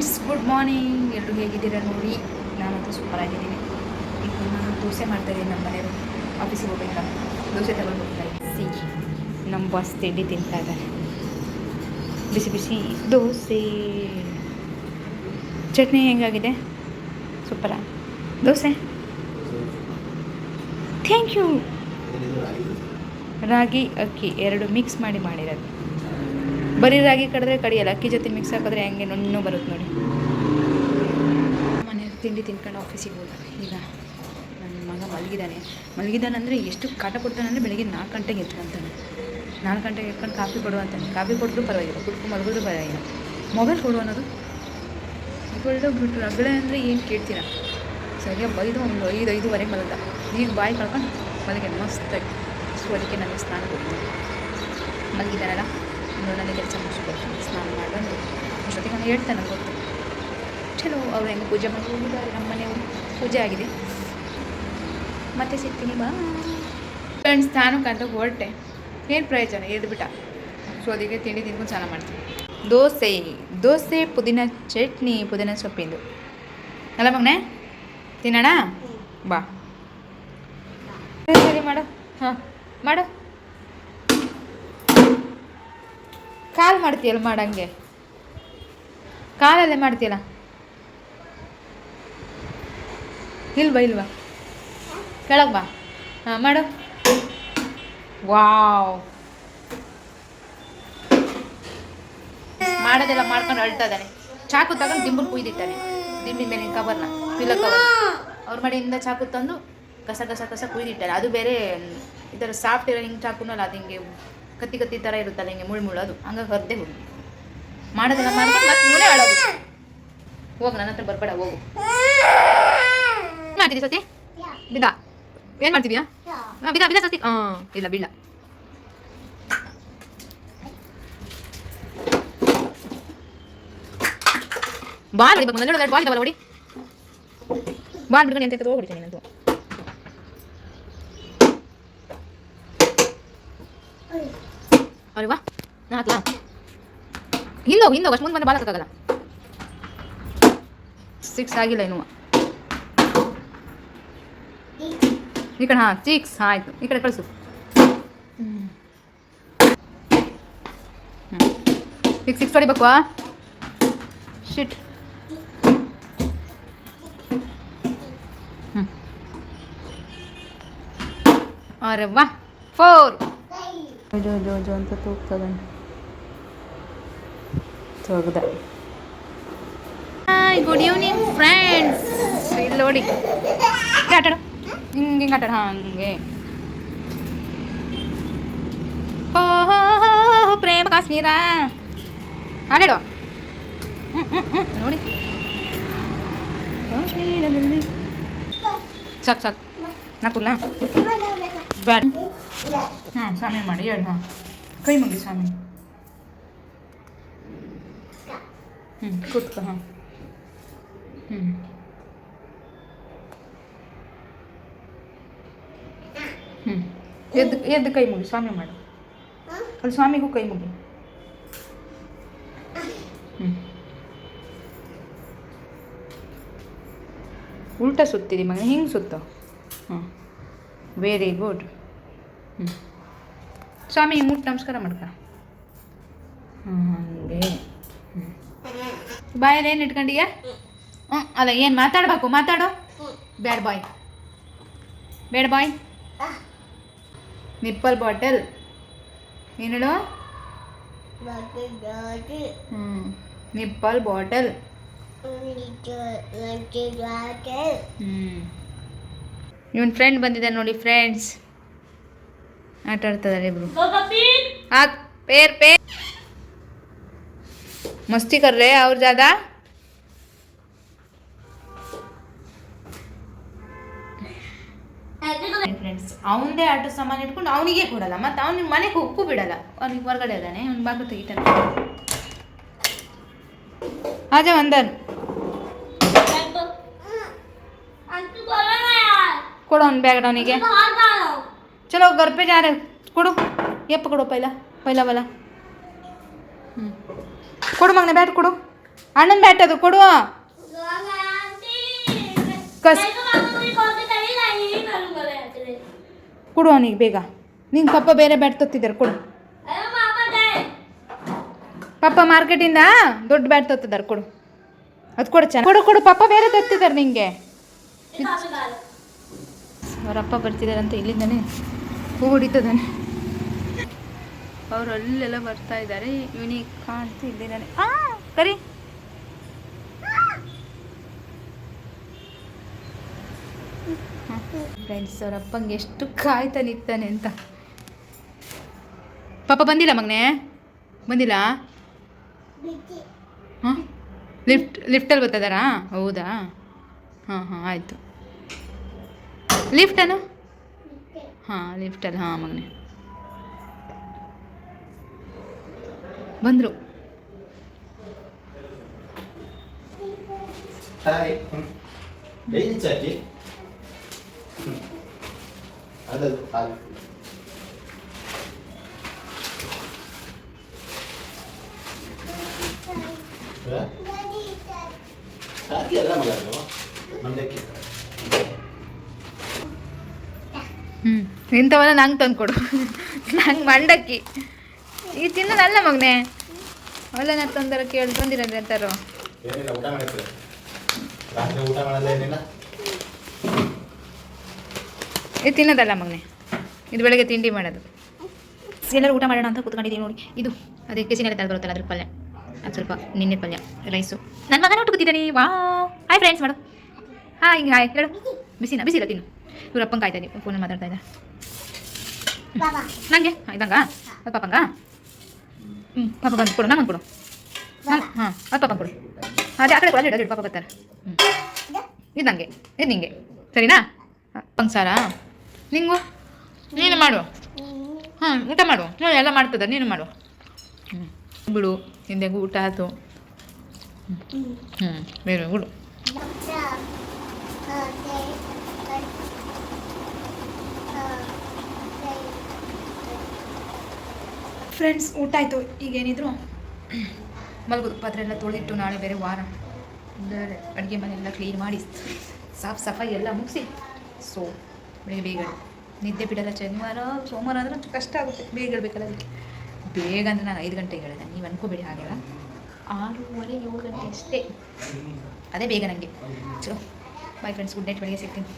Friends, good morning. ಎಲ್ಲರೂ ಹೇಗಿದ್ದೀರಾ ನೋಡಿ? ನಾನಂತೂ ಸೂಪರ್ ಆಗಿದ್ದೀನಿ. ಈಗ ನಾನು ದೋಸೆ ಮಾಡ್ತಾ ಇದ್ದೀನಿ ನಮ್ಮ ಮನೆಯವರು. ಆಫೀಸಿಗೆ ಹೋಗ್ಬೇಕಲ್ಲ ದೋಸೆ ತಗೊಂಡು ಹೋಗ್ತಾರೆ ಸಿ, ನಮ್ಮ ಬಾಸ್ ತಿಂಡಿ ತಿಂತಾ ಇದ್ದಾರೆ. ಬಿಸಿ ಬಿಸಿ ದೋಸೆ. ಚಟ್ನಿ ಹೆಂಗಾಗಿದೆ? ಸೂಪರ? ದೋಸೆ? ಥ್ಯಾಂಕ್ ಯು ರಾಗಿ, ಅಕ್ಕಿ, ಎರಡು ಮಿಕ್ಸ್ ಮಾಡಿ ಮಾಡಿರೋದು. ಬರೀ ರಾಗಿ ಕಡಿದ್ರೆ ಕಡಿಯಲ್ಲ, ಅಕ್ಕಿ ಜೊತೆ ಮಿಕ್ಸ್ ಹಾಕಿದ್ರೆ ಹೆಂಗೆ ನುಣ್ಣು ಬರುತ್ತೆ ನೋಡಿ. ಮನೆಯಲ್ಲಿ ತಿಂಡಿ ತಿನ್ಕೊಂಡು ಆಫೀಸಿಗೆ ಹೋದ ಈಗ ನನ್ನ ಮಗ ಮಲಗಿದ್ದಾನೆ ಮಲಗಿದ್ದಾನಂದರೆ ಎಷ್ಟು ಕಾಟ ಕೊಡ್ತಾನಂದರೆ ಬೆಳಿಗ್ಗೆ ನಾಲ್ಕು ಗಂಟೆಗೆ ಎತ್ಕೊಂತಾನೆ ನಾಲ್ಕು ಗಂಟೆಗೆ ಎತ್ಕೊಂಡು ಕಾಫಿ ಕೊಡು ಅಂತಾನೆ. ಕಾಫಿ ಕೊಟ್ಟರು ಪರವಾಗಿಲ್ಲ, ಕುಡ್ಕೊ ಮಲಗಿದ್ರು ಪರವಾಗಿಲ್ಲ. ಮೊಬೈಲ್ ಕೊಡು ಅನ್ನೋದು? ಬಿಟ್ಟು ಅಗಳೆ ಅಂದರೆ ಏನು ಕೇಳ್ತೀರಾ? ಸರಿಯಾಗಿ ಬೈದು ಒಂದು ಐದು ಐದುವರೆಗೆ ಮಲಗ್ದ. ಈಗ ಬಾಯಿ ಕಳ್ಕೊಂಡು ಮಲಗೆ ಮಸ್ತಾಗಿ. ಸೊ ಅದಕ್ಕೆ ನನಗೆ ಸ್ನಾನ ಕೊಡ್ತೀನಿ ಮಲಗಿದ್ದಾನಲ್ಲ? ಇನ್ನು ನನಗೆ ಕೆಲಸ ಮುಗಿಸ್ಕೊಡ್ತೀನಿ ಸ್ನಾನ ಮಾಡ್ಕೊಂಡು ಅಷ್ಟೊತ್ತಿಗೆ ನಾನು ಹೇಳ್ತಾನೆ ಗೊತ್ತು ಚಲೋ, ಅವ್ರು ಹೆಂಗೆ ಪೂಜೆ ಮಾಡಿ ಹೋಗಿದ್ದಾರೆ, ನಮ್ಮ ಮನೆಯವರು. ಪೂಜೆ ಆಗಿದೆ. ಮತ್ತೆ ಸಿಗ್ತೀನಿ, ಬಾ. ಫ್ರೆಂಡ್ಸ್ ಸ್ನಾನಕ್ಕಂತ ಹೊರಟೆ. ಏನು ಪ್ರಯೋಜನ? ಎದ್ಬಿಟ್ಟ ಸೊ, ಅದಕ್ಕೆ ತಿಂಡಿ ತಿನ್ಕೊಂಡು ಸ್ನಾನ ಮಾಡ್ತೀನಿ. ದೋಸೆ ದೋಸೆ, ಪುದೀನ ಚಟ್ನಿ, ಪುದೀನ ಸೊಪ್ಪಿಂದು. ಅಲ್ಲ ಮಗನೇ, ತಿನ್ನೋಣ? ಬಾ. ಸರಿ, ಮಾಡು. ಹಾಂ, ಮಾಡು. ಕಾಲು ಮಾಡ್ತೀಯಲ್ಲ ಮಾಡಂಗೆ? ಕಾಲಲ್ಲೇ ಮಾಡ್ತೀಯಲ್ಲ? ಇಲ್ವಾ ಇಲ್ವಾ? ಕೆಳಗೆ ಬಾ. ಹಾಂ, ಮಾಡು. ವಾವ್. ಮಾಡೋದೆಲ್ಲ ಮಾಡ್ಕೊಂಡು ಅಳ್ತಾ ಇದ್ದಾನೆ. ಚಾಕು ತಗೊಂಡು ದಿಂಬು ಕುಯ್ದಿಟ್ಟಾನೆ ದಿಂಬಿನ ಮೇಲಿನ ಕವರ್ನ ಪಿಲ್ಲ ಕವರ್ ಅವ್ರ ಮನೆಯಿಂದ ಚಾಕು ತಂದು ಕಸ ಕಸ ಕಸ ಕುಯ್ದಿಟ್ಟಾರೆ ಅದು ಬೇರೆ ಥರ ಸಾಫ್ಟ್ ಇರೋ ಹಿಂಗೆ ಚಾಕುನಲ್ಲ ಅದು ಹಿಂಗೆ ಕತ್ತಿ ಕತ್ತಿ ಥರ ಇರುತ್ತಲ್ಲ, ಹಿಂಗೆ ಮುಳು ಮುಳು ಅದು. ಹೊರದೆ ಹೋಗಿ. ಮಾಡೋದಿಲ್ಲ ಮಾಡ್ಕೊಂಡು ಮತ್ತೆ ಇವನೇ ಹೋಗು, ನನ್ನ ಹತ್ರ ಬರ್ಬೇಡ, ಹೋಗು. ಮಾಡ್ತಿದ್ದಿ ಸತಿ ಬಿದ ಏನು ಮಾಡ್ತಿದ್ಯಾ? ಹಾಂ ಬಿದ ಬಿದ ಸತಿ ಹಾಂ ಇಲ್ಲ ಬಿಡ ಬಾಲ್ ಬಾಲ್ ಬಾಲ್ ಹೊಡಿ ಬಾಲ್ ಬಿಡ್ಕೊಂಡು ಎಂತ ಹೋಗ್ಬಿಡ್ತೀನಿ ನಂದು ಅರೆ ವಾ ನಾ ಹಾಕ್ಲಾ ಹಿಂದೋಗು ಹಿಂದೋಗು ಅಷ್ಟು ಮುಂದೆ ಬಂದು ಬಾಲ್ ಹಾಕೋಕ್ಕಾಗಲ್ಲ ಸಿಕ್ಸ್ ಆಗಿಲ್ಲ ಇನ್ನು ಈ ಕಡೆ ಹಾಂ ಸಿಕ್ಸ್ ಹಾಂ ಆಯಿತು ಈ ಕಡೆ ಕಳಿಸು ಸಿಕ್ಸ್ ಸಿಕ್ಸ್ ಹೊಡಿಬೇಕು ಶಿಟ್ ಹ್ಞೂ ಅರೆ ವಾ ಫೋರ್ ಜೋ ಜೋ ಜೋ ಅಂತ ತೂಗ್ತದಾನೆ ತೋಗ್ದ ಹಾಯ್ ಗುಡ್ ಈವ್ನಿಂಗ್ ಫ್ರೆಂಡ್ಸ್ ಇಲ್ಲಿ ನೋಡಿ ಹಿಂಗೆ ಆಟಾಡು ಹಿಂಗೆ ಹಿಂಗೆ ಆಟಾಡು ಹಾಂ ಹಂಗೆ ಓ ಹೋ, ಹೋ, ಹೋ, ಪ್ರೇಮ ಕಾಶ್ಮೀರ ಆಟಾಡು ಹ್ಮ್, ಹ್ಮ್, ಹ್ಮ್, ನೋಡಿ ಕಾಶ್ಮೀರದಲ್ಲಿ ಸಾಕು ಸಾಕು ನಾಕುಲ್ಲ ಬ್ಯಾಡ ಹಾಂ ಸ್ವಾಮಿ ಮಾಡಿ ಹೇಳಿ ಹಾಂ ಕೈ ಮುಗಿ ಸ್ವಾಮಿ ಹ್ಞೂ ಕೂತ್ಕ ಹಾಂ ಹ್ಞೂ ಹ್ಞೂ ಎದ್ದು ಎದ್ದು ಕೈ ಮುಗಿ ಸ್ವಾಮಿ ಮಾಡು ಅಲ್ಲಿ ಸ್ವಾಮಿಗೂ ಕೈ ಮುಗಿ ಹ್ಞೂ ಉಲ್ಟಾ ಸುತ್ತಿರಿ ಮಗ ಹಿಂಗೆ ಸುತ್ತು ಹಾಂ ವೆರಿ ಗುಡ್ ಹ್ಞೂ ಸ್ವಾಮಿ ಮುಟ್ಟು ನಮಸ್ಕಾರ ಮಾಡ್ಕ ಹ್ಞೂ ಹಂಗೆ ಹ್ಞೂ ಬಾಯಲ್ಲಿ ಏನು ಇಟ್ಕೊಂಡಿಯ ಹ್ಞೂ ಅಲ್ಲ ಏನು ಮಾತಾಡಬೇಕು ಮಾತಾಡು ಬ್ಯಾಡ್ ಬಾಯ್ ಬೇಡ ಬಾಯ್ ನಿಪ್ಪಲ್ ಬಾಟಲ್ ಏನು ಹೇಳು ಹ್ಞೂ ನಿಪ್ಪಲ್ ಬಾಟಲ್ ಹ್ಞೂ ಇವನ್ ಫ್ರೆಂಡ್ ಬಂದಿದೆ ನೋಡಿ ಫ್ರೆಂಡ್ಸ್ ಆಟ ಆಡ್ತಿದ್ದಾರೆ ಇಬ್ರು. ಹಾಕ್ ಪೇರ್ ಪೇರ್. ಮಸ್ತಿ ಕರ್ರೆ ಅವ್ರ ಜಾಗ. ಫ್ರೆಂಡ್ಸ್ ಅವನದೇ ಆಟೋ ಸಾಮಾನು ಇಟ್ಕೊಂಡು ಅವನಿಗೆ ಕೊಡಲ್ಲ ಮತ್ತೆ ನಿಮ್ ಮನೆಗೆ ಉಪ್ಪು ಬಿಡಲ್ಲ. ಅವ್ನಿಗೆ ಹೊರಗಡೆ ಇದ್ದಾನೆ ಅವ್ನ ಬಾಗಿಲು ತೆಗಿತಾನೆ. ಅದೇ ಒಂದನ್. ಕೊಡು ಒಂದು ಬ್ಯಾಗ್ ಅವನಿಗೆ. ಚಲೋ ಗರ್ಪೆ ಜಾರ ಕೊಡು. ಎಪ್ಪ ಕೊಡು ಪೈಲ. ಪೈಲ ಬಲ. ಹ್ಞೂ ಕೊಡು ಮಗನ ಬ್ಯಾಟ್ ಕೊಡು. ಅಣ್ಣನ ಬ್ಯಾಟ್ ಅದು ಕೊಡು. ಕಸ್ ಕೊಡು ಅವನಿಗೆ ಬೇಗ. ನಿನ್ನ ಪಪ್ಪ ಬೇರೆ ಬ್ಯಾಟ್ ತೊತ್ತಿದ್ದಾರೆ ಕೊಡು. ಪಪ್ಪ ಮಾರ್ಕೆಟಿಂದ ದೊಡ್ಡ ಬ್ಯಾಟ್ ತೊತ್ತಿದ್ದಾರೆ ಕೊಡು. ಅದು ಕೊಡು ಚೆನ್ನಾಗಿ ಕೊಡು ಕೊಡು ಪಪ್ಪ ಬೇರೆ ತತ್ತಿದ್ದಾರೆ ನಿಂಗೆ. ಅವರಪ್ಪ ಬರ್ತಿದ್ದಾರೆ ಅಂತ ಇಲ್ಲಿಂದಾನೆ ಹೂ ಹೊಡಿತದಾನೆ. ಅವರು ಅಲ್ಲೆಲ್ಲ ಬರ್ತಾ ಇದ್ದಾರೆ. ಇವನಿಗೆ ಅಂತ ಇಲ್ಲಿದ್ದಾನೆ. ಆ ಕರಿ. ಫ್ರೆಂಡ್ಸ್ ಅವ್ರ ಅಪ್ಪಂಗೆ ಎಷ್ಟು ಕಾಯ್ತಾ ನಿಂತಾನೆ ಅಂತ. ಪಾಪ ಬಂದಿಲ್ಲ ಮಗನೇ? ಬಂದಿಲ್ಲ? ಹಾಂ? ಲಿಫ್ಟ್ ಲಿಫ್ಟಲ್ಲಿ ಬರ್ತಿದ್ದಾರಾ ಹೌದಾ? ಹಾಂ ಹಾಂ ಆಯಿತು. ಲಿಫ್ಟನು ಹಾಂ ಲಿಫ್ಟಲ್ಲಿ ಹಾಂ ಮಗನೇ ಬಂದರು ಹಾಗೆ ಡೈಲಿ ಚಾಟಿ ಅದದು ಹಾಗೆ ಹಾಗೆ ಅಲ್ಲ ಮಗ ಅದು ಹ್ಞೂ ಇಂಥವೆಲ್ಲ ನಂಗೆ ತಂದು ಕೊಡು. ನಂಗೆ ಮಂಡಕ್ಕಿ. ಈ ತಿನ್ನೋದಲ್ಲ ಮಗನೇ. ಅವೆಲ್ಲ ನಾನು ತಂದರ ಕೇಳಿ ತಂದಿರಂದ್ರೆ ಅಂತಾರು ಇದು ತಿನ್ನೋದಲ್ಲ ಮಗನೇ. ಇದು ಬೆಳಗ್ಗೆ ತಿಂಡಿ ಮಾಡೋದು. ಎಲ್ಲರೂ ಊಟ ಮಾಡೋಣ ಅಂತ ಕೂತ್ಕೊಂಡಿದ್ದೀವಿ ನೋಡಿ. ಇದು ಅದೇ ಕೆಸಿನಲ್ಲಿ ತಲೆ ಬರುತ್ತಲ್ಲ ಅದ್ರ ಪಲ್ಯ. ಅದು ಸ್ವಲ್ಪ ನಿನ್ನೆ ಪಲ್ಯ ರೈಸು. ನನ್ನ ಮಗನ ಊಟ ಕೂತಿದ್ದಾನೆ ವಾ ಹಾಯ್ ಫ್ರೆಂಡ್ಸ್ ಮಾಡು. ಹಾಯ್ ಹಿಂಗೆ ಹಾಯ್. ಹೇಳು. ಬಿಸಿನ ಬಿಸಿಲ ತಿನ್ನು. ಇವ್ರ ಅಪ್ಪಂಗೆ ಕಾಯ್ತಾ ಇದ್ದೀವಿ ಫೋನಲ್ಲಿ ಮಾತಾಡ್ತಾ ಇದ್ದ. ನನಗೆ ಇದಂಗ ಅದು ಪಾಪಂಗ? ಹ್ಞೂ ಪಾಪ ಬಂದು ಕೊಡು ನಂಗೆ ಕೊಡು. ಹಾಂ ಹಾಂ ಅದು ಪಾಪ ಕೊಡು. ಅದೇ ಆ ಕಡೆ ಕೊಡಲ್ಲ ಇಡೋದು ಪಾಪ ಬರ್ತಾರೆ. ಹ್ಞೂ ಇದು? ನನಗೆ ಇದು ನಿಂಗೆ. ಸರಿನಾ? ಪಂಕ್ಸಾರ? ನಿಂಗು? ನೀನು ಮಾಡು. ಹಾಂ ಊಟ ಮಾಡು. ನೋಡಿ ಎಲ್ಲ ಮಾಡ್ತದ ನೀನು ಮಾಡು. ಹ್ಞೂ ಬಿಡು ಹಿಂದೆಗೂ ಊಟ ಆಯ್ತು ಹ್ಞೂ ಬೇರೆ ಬಿಡು ಫ್ರೆಂಡ್ಸ್ ಊಟ ಆಯಿತು. ಈಗೇನಿದ್ರು ಮಲಗೋದು. ಪಾತ್ರೆ ಎಲ್ಲ ತೊಳೆದಿಟ್ಟು ನಾಳೆ ಬೇರೆ ವಾರ. ಅಡುಗೆ ಮನೆಯೆಲ್ಲ ಕ್ಲೀನ್ ಮಾಡಿ ಸಾಫ್ ಸಫಾಯಿ ಎಲ್ಲ ಮುಗಿಸಿ. ಸೊ ಬೇಗ ಬೇಗ ನಿದ್ದೆ ಬಿಡಲ್ಲ. ಶನಿವಾರ, ಸೋಮವಾರ ಅಂದ್ರೆ ಕಷ್ಟ ಆಗುತ್ತೆ. ಬೇಗ ಹೇಳ್ಬೇಕಲ್ಲ ಅದಕ್ಕೆ. ಬೇಗ ಅಂದರೆ ನಾನು ಐದು ಗಂಟೆಗೆ ಹೇಳಿದೆ ನೀವು ಅನ್ಕೋಬೇಡಿ ಹಾಗೆಲ್ಲ. ಆರೂವರೆ, ಏಳು ಗಂಟೆ ಅಷ್ಟೇ. ಅದೇ ಬೇಗ ನನಗೆ so bye friends good night ಬೆಳಿಗ್ಗೆ ಸಿಗ್ತೀನಿ.